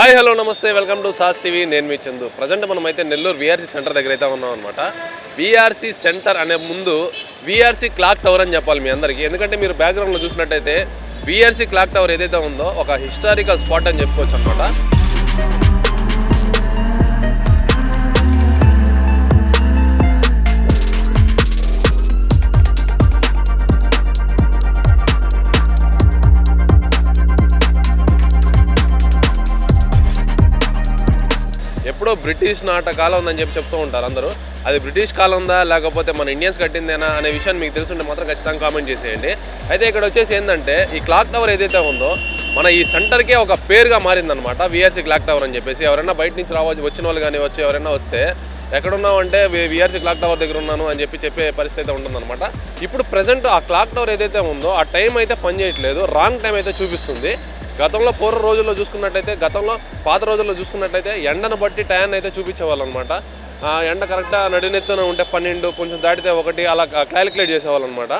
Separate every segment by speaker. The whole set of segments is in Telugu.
Speaker 1: Hi hello namaste welcome to Sas TV. నేను మీ చందు. ప్రజెంట్ మనమైతే నెల్లూరు విఆర్సీ సెంటర్ దగ్గర అయితే ఉన్నాం అనమాట విఆర్సీ సెంటర్ అనే ముందు విఆర్సీ క్లాక్ టవర్ అని చెప్పాలి మీ అందరికీ. ఎందుకంటే మీరు బ్యాక్గ్రౌండ్లో చూసినట్టయితే విఆర్సీ క్లాక్ టవర్ ఏదైతే ఉందో ఒక హిస్టారికల్ స్పాట్ అని చెప్పుకోవచ్చు అనమాట ఎప్పుడో బ్రిటిష్ నాట కాలం ఉందని చెప్పి చెప్తూ ఉంటారు అందరూ. అది బ్రిటిష్ కాలం ఉందా లేకపోతే మన ఇండియన్స్ కట్టిందేనా అనే విషయాన్ని మీకు తెలుసుంటే మాత్రం ఖచ్చితంగా కామెంట్ చేసేయండి. అయితే ఇక్కడ వచ్చేసి ఏంటంటే ఈ క్లాక్ టవర్ ఏదైతే ఉందో మన ఈ సెంటర్కే ఒక పేరుగా మారిందనమాట విఆర్సీ క్లాక్ టవర్ అని చెప్పేసి. ఎవరైనా బయట నుంచి రావచ్చు వచ్చిన వాళ్ళు కానీ వచ్చి ఎవరైనా వస్తే ఎక్కడున్నావు అంటే విఆర్సీ క్లాక్ టవర్ దగ్గర ఉన్నాను అని చెప్పి చెప్పే పరిస్థితి అయితే ఉంటుందన్నమాట. ఇప్పుడు ప్రజెంట్ ఆ క్లాక్ టవర్ ఏదైతే ఉందో ఆ టైం అయితే పనిచేయట్లేదు రాంగ్ టైం అయితే చూపిస్తుంది. గతంలో పూర్వ రోజుల్లో చూసుకున్నట్టయితే గతంలో పాత రోజుల్లో చూసుకున్నట్టయితే ఎండను బట్టి టయాన్ని అయితే చూపించేవాళ్ళు అనమాట ఎండ కరెక్ట్గా నడినెత్తున ఉంటే పన్నెండు కొంచెం దాటితే ఒకటి అలా క్యాలిక్యులేట్ చేసేవాళ్ళు అనమాట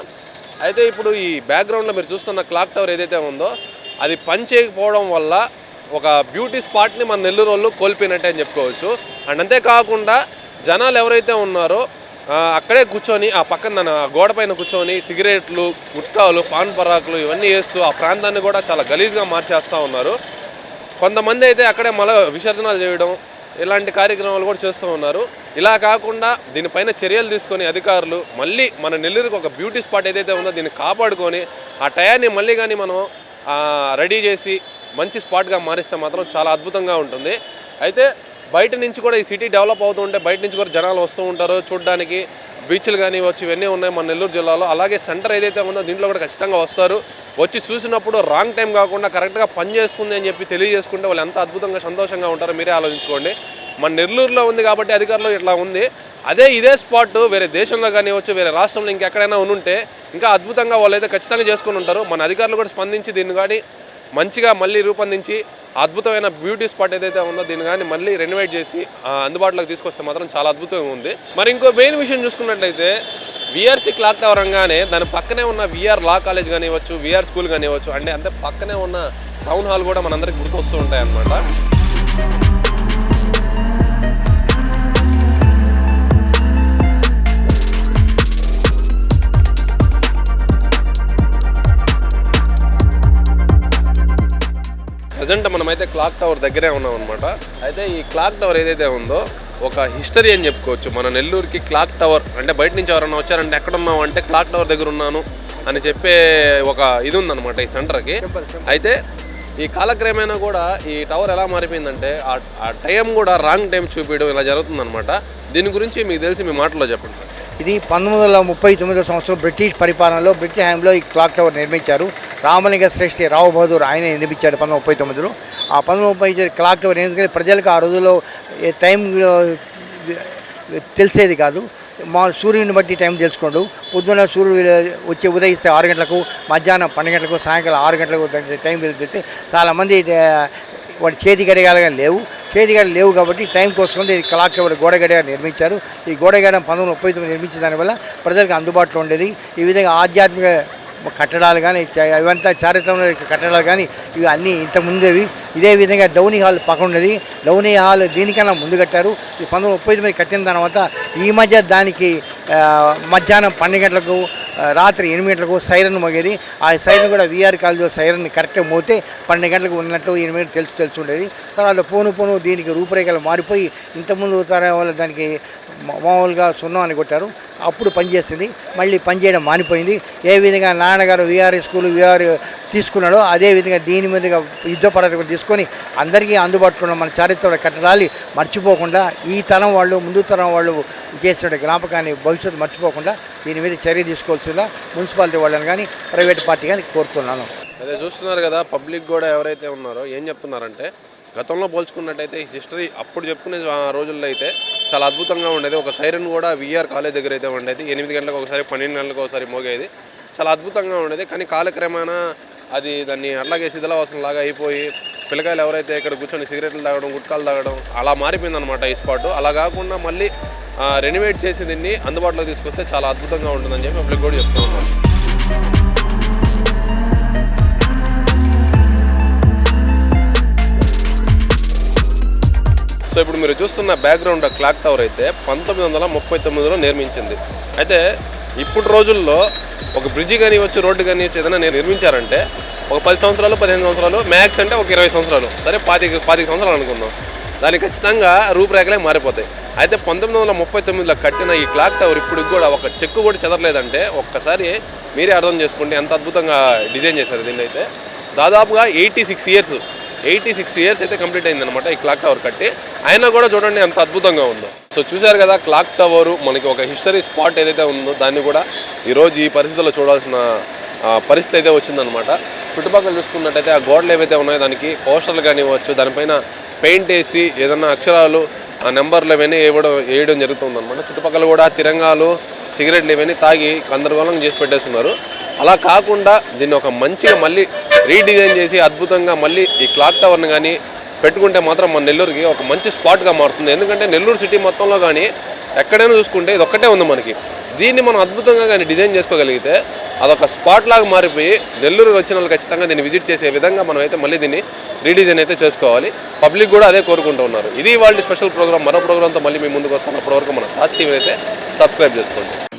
Speaker 1: అయితే ఇప్పుడు ఈ బ్యాక్గ్రౌండ్లో మీరు చూస్తున్న క్లాక్ టవర్ ఏదైతే ఉందో అది పని చేయకపోవడం వల్ల ఒక బ్యూటీ స్పాట్ని మన నెల్లూరు వాళ్ళు కోల్పోయినట్టే అని చెప్పుకోవచ్చు. అండ్ అంతేకాకుండా జనాలు ఎవరైతే ఉన్నారో అక్కడే కూర్చొని ఆ పక్కన గోడ పైన కూర్చొని సిగరెట్లు గుట్కాలు పాన్ పరాకులు ఇవన్నీ వేస్తూ ఆ ప్రాంతాన్ని కూడా చాలా గలీజ్గా మార్చేస్తూ ఉన్నారు. కొంతమంది అయితే అక్కడే మల విసర్జనలు చేయడం ఇలాంటి కార్యక్రమాలు కూడా చేస్తూ ఉన్నారు. ఇలా కాకుండా దీనిపైన చర్యలు తీసుకొని అధికారులు మళ్ళీ మన నెల్లూరుకి ఒక బ్యూటీ స్పాట్ ఏదైతే ఉందో దీన్ని కాపాడుకొని ఆ టయాన్ని మళ్ళీ కానీ మనం రెడీ చేసి మంచి స్పాట్గా మారిస్తే మాత్రం చాలా అద్భుతంగా ఉంటుంది. అయితే బయట నుంచి కూడా ఈ సిటీ డెవలప్ అవుతూ ఉంటే బయట నుంచి కూడా జనాలు వస్తూ ఉంటారు. చూడడానికి బీచ్లు కానీ వచ్చి ఇవన్నీ ఉన్నాయి మన నెల్లూరు జిల్లాలో. అలాగే సెంటర్ ఏదైతే ఉందో దీంట్లో కూడా ఖచ్చితంగా వస్తారు. వచ్చి చూసినప్పుడు రాంగ్ టైం కాకుండా కరెక్ట్గా పనిచేస్తుంది అని చెప్పి తెలియజేసుకుంటే వాళ్ళు ఎంత అద్భుతంగా సంతోషంగా ఉంటారో మీరే ఆలోచించుకోండి. మన నెల్లూరులో ఉంది కాబట్టి అధికారులు ఇట్లా ఉంది. అదే ఇదే స్పాట్ వేరే దేశంలో కానీ వచ్చి వేరే రాష్ట్రంలో ఇంకెక్కడైనా ఉంటే ఇంకా అద్భుతంగా వాళ్ళు అయితే ఖచ్చితంగా చేసుకుని ఉంటారు. మన అధికారులు కూడా స్పందించి దీన్ని కానీ మంచిగా మళ్ళీ రూపొందించి అద్భుతమైన బ్యూటీ స్పాట్ ఏదైతే ఉందో దీన్ని కానీ మళ్ళీ రెనోవేట్ చేసి అందుబాటులోకి తీసుకొస్తే మాత్రం చాలా అద్భుతంగా ఉంది. మరి ఇంకో మెయిన్ విషయం చూసుకున్నట్లయితే విఆర్సీ క్లాక్ టవర్ అనగానే దాని పక్కనే ఉన్న విఆర్ లా కాలేజ్ కానివ్వచ్చు విఆర్ స్కూల్ కానివ్వచ్చు అంటే అంతే పక్కనే ఉన్న టౌన్ హాల్ కూడా మనందరికి గుర్తొస్తూ ఉంటాయి అన్నమాట ప్రజెంట్ మనమైతే క్లాక్ టవర్ దగ్గరే ఉన్నాం అనమాట అయితే ఈ క్లాక్ టవర్ ఏదైతే ఉందో ఒక హిస్టరీ అని చెప్పుకోవచ్చు. మన నెల్లూరుకి క్లాక్ టవర్ అంటే బయట నుంచి ఎవరైనా వచ్చారంటే ఎక్కడ ఉన్నావు అంటే క్లాక్ టవర్ దగ్గర ఉన్నాను అని చెప్పే ఒక ఇది ఉందన్నమాట ఈ సెంటర్కి. అయితే ఈ కాలక్రమేణా కూడా ఈ టవర్ ఎలా మారిపోయిందంటే ఆ- ఆ టైం కూడా రాంగ్ టైం చూపించడం ఇలా జరుగుతుందన్నమాట. దీని గురించి మీకు తెలిసి మీ మాటలో చెప్పండి
Speaker 2: ఇది పంతొమ్మిది వందల ముప్పై తొమ్మిదో సంవత్సరం బ్రిటిష్ పరిపాలనలో బ్రిటిష్ హయాంలో ఈ క్లాక్ టవర్ నిర్మించారు. రామలింగ శ్రేష్ఠి రావు బహదూర్ ఆయన నిర్మించాడు పంతొమ్మిది ముప్పై తొమ్మిదిలో. ఆ పంతొమ్మిది ముప్పై క్లాక్ టవర్ ఎందుకంటే ప్రజలకు ఆ రోజుల్లో టైం తెలిసేది కాదు. మా సూర్యుని బట్టి టైం తెలుసుకోండు. పొద్దున్న సూర్యుడు వచ్చి ఉదయిస్తే ఆరు గంటలకు మధ్యాహ్నం పన్నెండు గంటలకు సాయంకాలం ఆరు గంటలకు టైం వెళ్తే చాలామంది వాటి చేతి గడియాలు లేవు. చేతి గడియాలు లేవు కాబట్టి టైం కోసం ఈ గోడ గడియారం నిర్మించారు. ఈ గోడ గడియారం పంతొమ్మిది ముప్పై తొమ్మిది నిర్మించిన దానివల్ల ప్రజలకు అందుబాటులో ఉండేది. ఈ విధంగా ఆధ్యాత్మిక కట్టడాలు కానీ ఇవంతా చారిత్రక కట్టడాలు కానీ ఇవి అన్నీ ఇంతకుముందేవి ఇదే విధంగా డౌనీ హాల్ పక్కన ఉన్నది డౌనీ హాల్ దీనికన్నా ముందు కట్టారు. ఈ పంతొమ్మిది ముప్పై తొమ్మిది కట్టిన తర్వాత ఈ మధ్య దానికి మధ్యాహ్నం పన్నెండు గంటలకు రాత్రి ఎనిమిది గంటలకు సైరన్ మోగేది. ఆ సైరన్ కూడా విఆర్ కాలేజీలో సైరన్ కరెక్ట్గా మోతే పన్నెండు గంటలకు ఉన్నట్టు ఎనిమిది గంటలకు తెలుసు తెలుసుండేది. తర్వాత పోను పోను దీనికి రూపురేఖలు మారిపోయి ఇంతకుముందు తరం వల్ల దానికి మామూలుగా సున్నం అని కొట్టారు. అప్పుడు పనిచేసింది మళ్ళీ పనిచేయడం మానిపోయింది. ఏ విధంగా నాన్నగారు విఆర్ స్కూల్ విఆర్ తీసుకున్నాడో అదే విధంగా దీని మీదుగా యుద్ధ పద్ధతి తీసుకొని అందరికీ అందుబాటులో ఉన్న మన చారిత్రక కట్టడాలు మర్చిపోకుండా ఈ తరం వాళ్ళు ముందు తరం వాళ్ళు చేసిన జ్ఞాపకాన్ని భవిష్యత్తు మర్చిపోకుండా దీని మీద చర్య తీసుకోవాల్సిందా మున్సిపాలిటీ వాళ్ళని కానీ ప్రైవేట్ పార్టీ కానీ కోరుతున్నాను.
Speaker 1: అదే చూస్తున్నారు కదా పబ్లిక్ కూడా ఎవరైతే ఉన్నారో ఏం చెప్తున్నారంటే గతంలో పోల్చుకున్నట్టయితే హిస్టరీ అప్పుడు చెప్పుకునే ఆ రోజుల్లో అయితే చాలా అద్భుతంగా ఉండేది. ఒక సైరన్ కూడా విఆర్ కాలేజ్ దగ్గర అయితే ఉండేది. ఎనిమిది గంటలకు ఒకసారి పన్నెండు గంటలకు ఒకసారి మోగేది. చాలా అద్భుతంగా ఉండేది. కానీ కాలక్రమేణా అది దాన్ని అట్లాగే శిథిలావాసం లాగా అయిపోయి పిల్లకాయలు ఎవరైతే ఇక్కడ కూర్చొని సిగరెట్లు తాగడం గుట్కాలు తాగడం అలా మారిపోయిందనమాట ఈ స్పాట్. అలా కాకుండా మళ్ళీ రెనోవేట్ చేసి దీన్ని అందుబాటులోకి తీసుకొస్తే చాలా అద్భుతంగా ఉంటుందని చెప్పి పబ్లిక్ కూడా చెప్తూ ఉన్నాను సో ఇప్పుడు మీరు చూస్తున్న బ్యాక్గ్రౌండ్ క్లాక్ టవర్ అయితే పంతొమ్మిది వందల ముప్పై తొమ్మిదిలో నిర్మించింది. అయితే ఇప్పుడు రోజుల్లో ఒక బ్రిడ్జి వచ్చి రోడ్డు కానివ్వచ్చు ఏదైనా నిర్మించారంటే ఒక పది సంవత్సరాలు పదిహేను సంవత్సరాలు మ్యాక్స్ అంటే ఒక ఇరవై సంవత్సరాలు. సరే పాతిక పాతిక సంవత్సరాలు అనుకుందాం. దానికి ఖచ్చితంగా రూపురేఖలే మారిపోతాయి. అయితే పంతొమ్మిది వందల ముప్పై తొమ్మిదిలో కట్టిన ఈ క్లాక్ టవర్ ఇప్పుడు కూడా ఒక చెక్కు కూడా చెదరలేదంటే ఒక్కసారి మీరే అర్థం చేసుకోండి. ఎంత అద్భుతంగా డిజైన్ చేశారు దీన్ని అయితే. దాదాపుగా eighty six years eighty six years అయితే కంప్లీట్ అయిందనమాట ఈ క్లాక్ టవర్ కట్టి. అయినా కూడా చూడండి ఎంత అద్భుతంగా ఉందో. సో చూశారు కదా క్లాక్ టవర్ మనకి ఒక హిస్టరీ స్పాట్ ఏదైతే ఉందో దాన్ని కూడా ఈరోజు ఈ పరిస్థితుల్లో చూడాల్సిన పరిస్థితి అయితే వచ్చిందనమాట చుట్టుపక్కల చూసుకున్నట్టయితే ఆ గోడలు ఏవైతే ఉన్నాయో దానికి పోస్టర్లు కానివ్వచ్చు దానిపైన పెయింట్ వేసి ఏదన్నా అక్షరాలు ఆ నెంబర్లు ఇవన్నీ వేయడం వేయడం జరుగుతుందన్నమాట. చుట్టుపక్కల కూడా తిరంగాలు సిగరెట్లు ఇవన్నీ తాగి గందరగోళం చేసి పెట్టేస్తున్నారు. అలా కాకుండా దీన్ని ఒక మంచిగా మళ్ళీ రీడిజైన్ చేసి అద్భుతంగా మళ్ళీ ఈ క్లాక్ టవర్ని కానీ పెట్టుకుంటే మాత్రం మన నెల్లూరుకి ఒక మంచి స్పాట్గా మారుతుంది. ఎందుకంటే నెల్లూరు సిటీ మొత్తంలో కానీ ఎక్కడైనా చూసుకుంటే ఇది ఒక్కటే ఉంది మనకి. దీన్ని మనం అద్భుతంగా కానీ డిజైన్ చేసుకోగలిగితే అదొక స్పాట్ లాగా మారిపోయి నెల్లూరు వచ్చిన వాళ్ళు ఖచ్చితంగా దీన్ని విజిట్ చేసే విధంగా మనం అయితే మళ్ళీ దీన్ని రీడిజైన్ అయితే చేసుకోవాలి. పబ్లిక్ కూడా అదే కోరుకుంటూ ఉన్నారు. ఇది వాళ్ళ స్పెషల్ ప్రోగ్రామ్. మరో ప్రోగ్రామ్తో మళ్ళీ మీ ముందుకు వస్తాను. అప్పటివరకు మన సాక్షి అయితే సబ్స్క్రైబ్ చేసుకోండి.